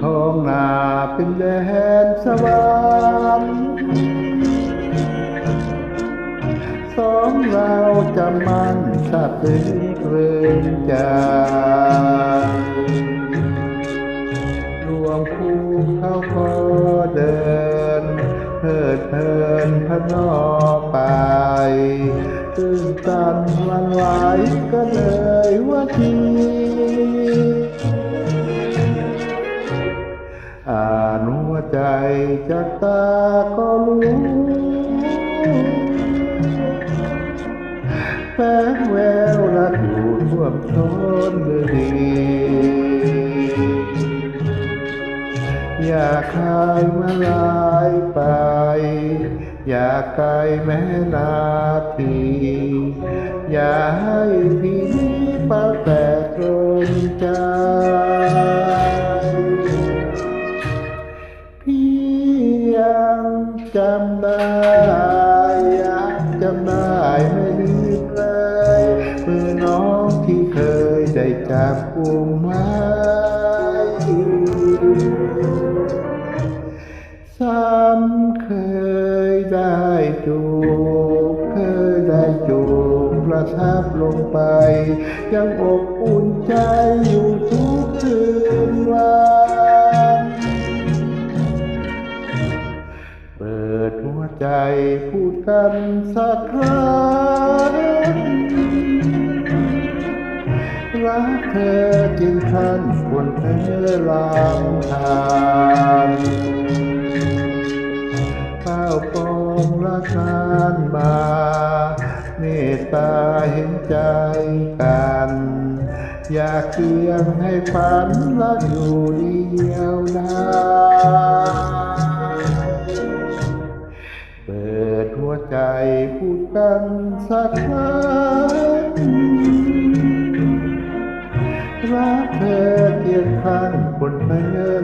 ท้องนาเป็นแดนสวรรค์สองเราจะมันชาติเรื่นใจรวมคู่เขาก็เดินเพิดเพลินพนอไปตื่นตันวันไหวก็เลยว่าที อ่านหัวใจจากตาก็รู้แฝงแววรักอยู่ท่วมท้นฤดีอย่าคายมาลายไป อย่าไกลแม้นาที อย่าให้ จำได้ยังจำได้ไม่ลืมเลยเมื่อน้องที่เคยได้จับกุมไว้ซ้ำเคยได้จูบเคยได้จูบประทับลงไป ยังอบอุ่นใจ ใจพูดกันสักครั้งรักเธอจริงท่านควรเธอลางทางข้าวปองรักนานมาเมตตาเห็นใจกันอยากเคียงให้ฝันรักอยู่เดียวดาย สักครั้งรักเธอเทียงข้งบนเพล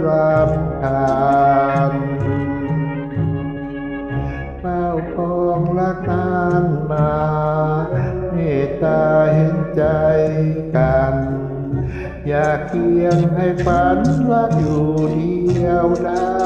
รามคานเฝ้าคองรักนานมาเมตตาเห็นใจกัน อยากเคียงให้ฝันรักอยู่เดียวดาย